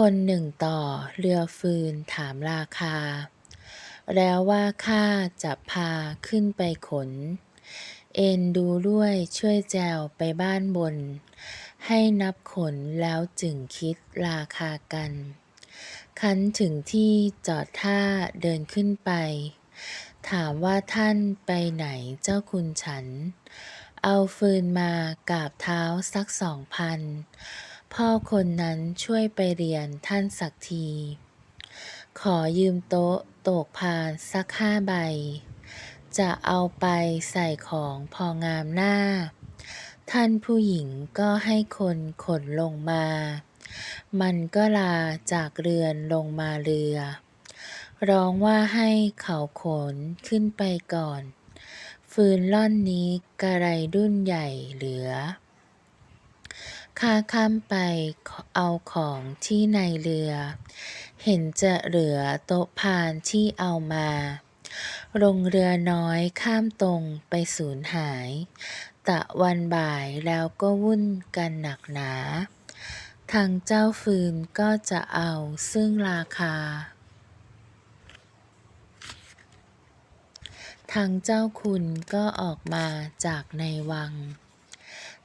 คนหนึ่งต่อเรือฟืนถามราคา แล้วว่าข้าจะพาขึ้นไปขน เอ็นดูด้วยช่วยแจวไปบ้านบน ให้นับขนแล้วจึงคิดราคากัน คันถึงที่จอดท่าเดินขึ้นไป ถามว่าท่านไปไหนเจ้าคุณฉัน เอาฟืนมากราบเท้าสักสองพัน พ่อคนนั้นช่วยไปเรียนท่านสักที ขอยืมโต๊ะโตกพานสักห้าใบ จะเอาไปใส่ของพองามหน้า ท่านผู้หญิงก็ให้คนขนลงมา มันก็ลาจากเรือนลงมาเรือ ร้องว่าให้เขาขนขึ้นไปก่อน ฟืนล่อนนี้กระไรรุ่นใหญ่เหลือ ข้าข้ามไปเอาของที่ในเรือ เห็นจะเหลือโต๊ะพานที่เอามาลงเรือน้อยข้ามตรงไปสูญหาย ตะวันบ่ายแล้วก็วุ่นกันหนักหนา ทางเจ้าฟืนก็จะเอาซึ่งราคา ทางเจ้าคุณก็ออกมาจากในวัง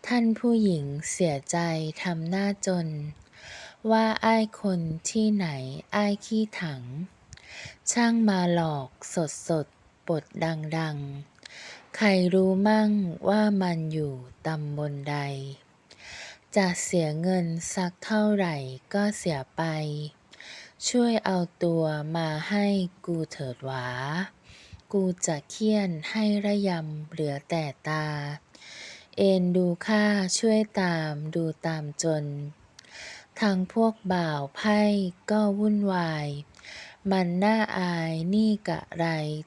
ท่านผู้หญิงเสียใจทำหน้าจน ว่าอ้ายคนที่ไหนอ้ายขี้ถัง ช่างมาหลอกสดสดปดดังดังใครรู้มั่งว่ามันอยู่ตำบลใด จะเสียเงินสักเท่าไหร่ก็เสียไป ช่วยเอาตัวมาให้กูเถิดหวา กูจะเคี่ยนให้ระยำเหลือแต่ตา เอ็นดูข้าช่วยตามดูตามจนทางพวกบ่าวไพ่ก็วุ่นวาย มันน่าอายนี่กะไร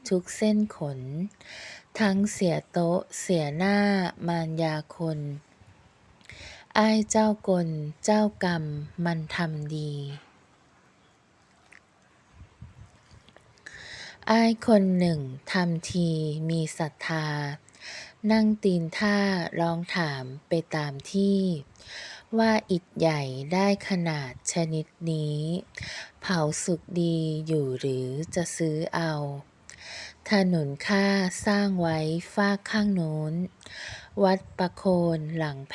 ทุกเส้นขน ทั้งเสียโต๊ะเสียหน้ามารยาคนอ้ายเจ้ากลเจ้ากรรมมันทำดีอ้ายคนหนึ่งทำทีมีศรัทธา นั่งตีนท่าร้องถามไปตามที่ ว่าอิฐใหญ่ได้ขนาดชนิดนี้ เผาสุกดีอยู่หรือจะซื้อเอา ถนนข้าสร้างไว้ฟากข้างโน้น วัดประโคนหลังแพ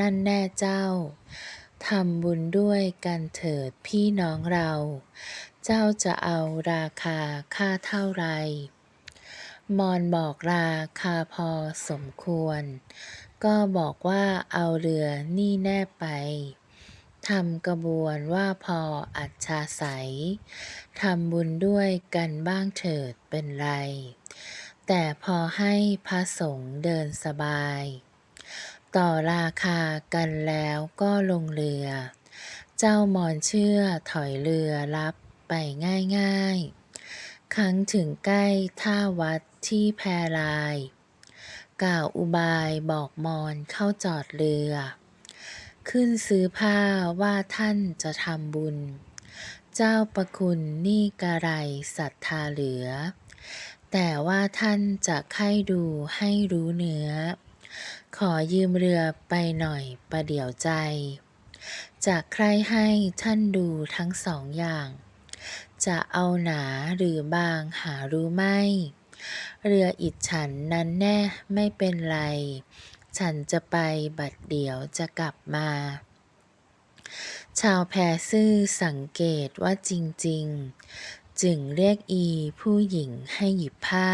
นั่นแน่เจ้าทำบุญด้วยกันเถิดพี่น้องเรา เจ้าจะเอาราคาค่าเท่าไร มอนบอกราคาพอสมควร ก็บอกว่าเอาเรือนี่แน่ไปทำกระบวนว่าพออัจฉาใสยทำบุญด้วยกันบ้างเถิดเป็นไร แต่พอให้พระสงฆ์เดินสบาย ต่อราคากันแล้วก็ลงเรือ เจ้ามอนเชื่อถอยเรือรับไปง่ายๆ ครั้งถึงใกล้ท่าวัดที่แพราย กล่าวอุบายบอกมอนเข้าจอดเรือ ขึ้นซื้อผ้าว่าท่านจะทำบุญ เจ้าประคุณนี่กระไรศรัทธาเหลือ แต่ว่าท่านจะไข้ดูให้รู้เนื้อ ขอยืมเรือไปหน่อยประเดี๋ยวใจ จากใครให้ท่านดูทั้งสองอย่าง จะเอาหนาหรือบางหารู้ไม่ เรืออิดฉันนั้นแน่ไม่เป็นไร ฉันจะไปบัดเดี๋ยวจะกลับมา ชาวแพซื่อสังเกตว่าจริง ๆ จึงเรียกอีผู้หญิงให้หยิบผ้า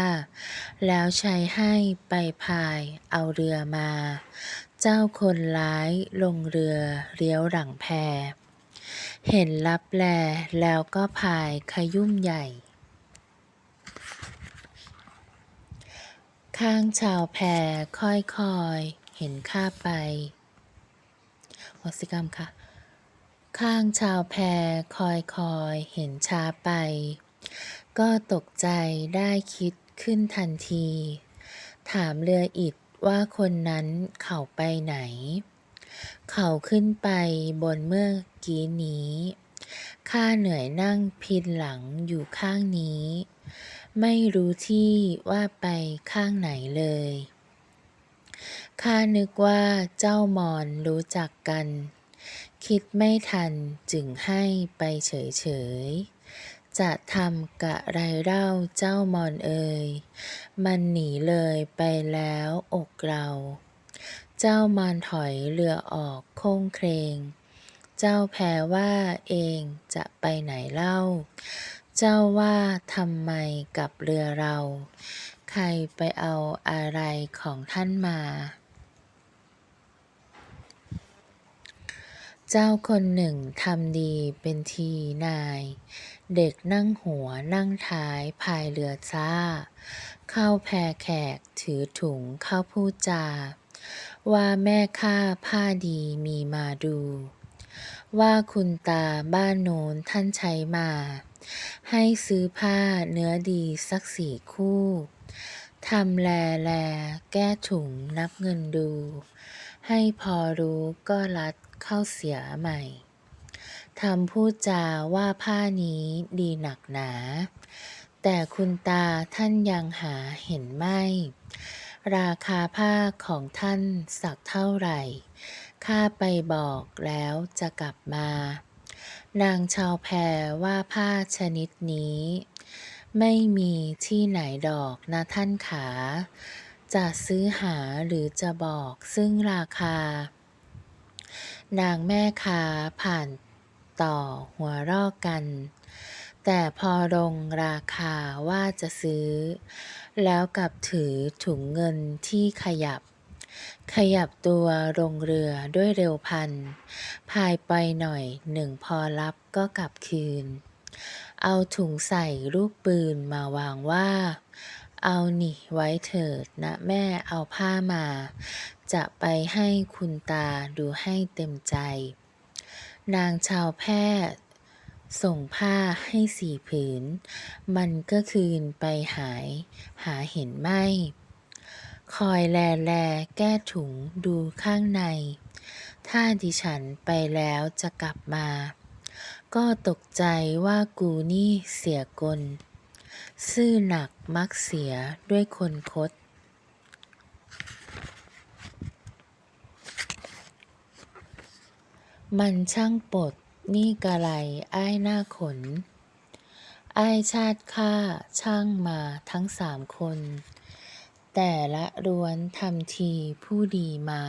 แล้วใช้ให้ไปพายเอาเรือมา เจ้าคนร้ายลงเรือเลี้ยวหลังแพ เห็นลับแลแล้วก็พายขยุ่มใหญ่ ข้างชาวแพค่อยคอยเห็นข้าไปวสิกรรมค่ะข้างชาวแพรคอยคอยเห็นช้าไป ก็ตกใจได้คิดขึ้นทันที ถามเรืออิดว่าคนนั้นเขาไปไหน เขาขึ้นไปบนเมื่อกี้นี้ ข้าเหนื่อยนั่งพินหลังอยู่ข้างนี้ ไม่รู้ที่ว่าไปข้างไหนเลย ข้านึกว่าเจ้ามอนรู้จักกัน คิดไม่ทันจึงให้ไปเฉยๆ จะทำกะไรเล่าเจ้ามอนเอ่ย มันหนีเลยไปแล้วอกเรา เจ้ามอนถอยเรือออกโค้งเครง เจ้าแพ้ว่าเองจะไปไหนเล่า เจ้าว่าทำไมกับเรือเรา ใครไปเอาอะไรของท่านมา เจ้าคนหนึ่งทำดีเป็นทีนาย เด็กนั่งหัวนั่งท้ายพายเรือจ้าเข้าแพแขกถือถุงเข้าพูดจา ว่าแม่ข้าผ้าดีมีมาดู ว่าคุณตาบ้านโน้นท่านใช้มา ให้ซื้อผ้าเนื้อดีสักสี่คู่ทำแลแลแก้ถุงนับเงินดู ให้พอรู้ก็รัดเข้าเสียใหม่ทำพูดจาว่าผ้านี้ดีหนักหนา แต่คุณตาท่านยังหาเห็นไม่ ราคาผ้าของท่านสักเท่าไหร่ ข้าไปบอกแล้วจะกลับมา นางชาวแพรว่าผ้าชนิดนี้ ไม่มีที่ไหนดอกนะท่านขา จะซื้อหาหรือจะบอกซึ่งราคา นางแม่ค้าผ่านต่อหัวรอกกัน แต่พอลงราคาว่าจะซื้อ แล้วกลับถือถุงเงินที่ขยับ ขยับตัวลงเรือด้วยเร็วพัน พายไปหน่อยหนึ่งพอรับก็กลับคืน เอาถุงใส่ลูกปืนมาวางว่า เอานี่ไว้เถิดนะแม่เอาผ้ามา จะไปให้คุณตาดูให้เต็มใจ นางชาวแพร่ ส่งผ้าให้สี่ผืน มันก็คืนไปหาย หาเห็นไม่ คอยแลแลแก้ถุงดูข้างใน ถ้าดิฉันไปแล้วจะกลับมา ก็ตกใจว่ากูนี่เสียกล ซื่อหนักมักเสียด้วยคนคดมันช่างปด นี่กะไรอ้ายหน้าขน อ้ายชาติข้าช่างมาทั้งสามคน แต่ละร้วนทำทีผู้ดีมา